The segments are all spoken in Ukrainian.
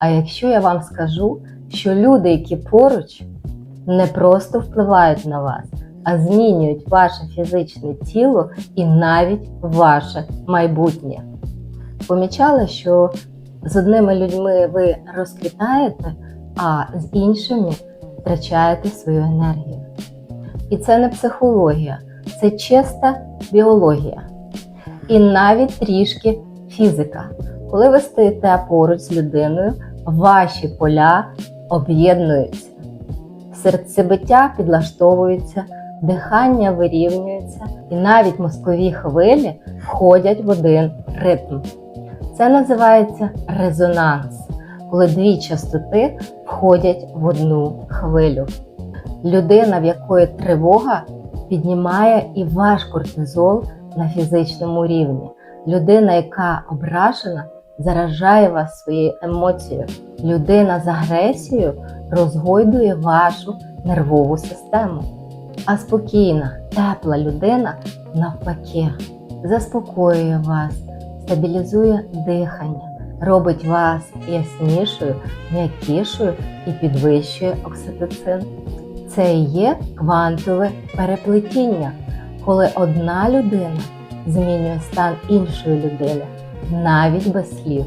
А якщо я вам скажу, що люди, які поруч, не просто впливають на вас, а змінюють ваше фізичне тіло і навіть ваше майбутнє. Помічали, що з одними людьми ви розквітаєте, а з іншими втрачаєте свою енергію. І це не психологія, це чиста біологія. І навіть трішки фізика. Коли ви стоїте поруч з людиною, ваші поля об'єднуються, серцебиття підлаштовується, дихання вирівнюється, і навіть мозкові хвилі входять в один ритм. Це називається резонанс, коли дві частоти входять в одну хвилю. Людина, в якої тривога, піднімає і ваш кортизол на фізичному рівні. Людина, яка ображена, заражає вас своєю емоцією. Людина з агресією розгойдує вашу нервову систему. А спокійна, тепла людина навпаки заспокоює вас, стабілізує дихання, робить вас яснішою, м'якішою і підвищує окситоцин. Це і є квантове переплетіння, коли одна людина змінює стан іншої людини навіть без слів.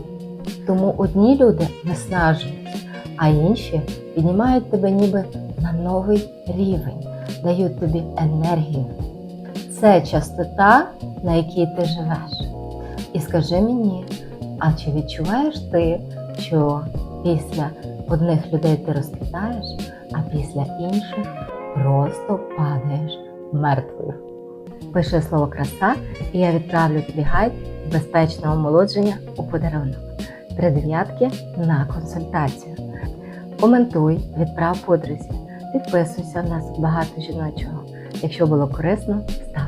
Тому одні люди виснажують, а інші піднімають тебе ніби на новий рівень, дають тобі енергію. Це частота, на якій ти живеш. І скажи мені, а чи відчуваєш ти, що після одних людей ти розквітаєш, а після інших просто падаєш мертвою? Пиши слово краса, і я відправлю тобі гайд безпечного омолодження у подарунок. Три дев'ятки на консультацію. Коментуй, відправ подрузі, підписуйся, в нас багато жіночого. Якщо було корисно, став.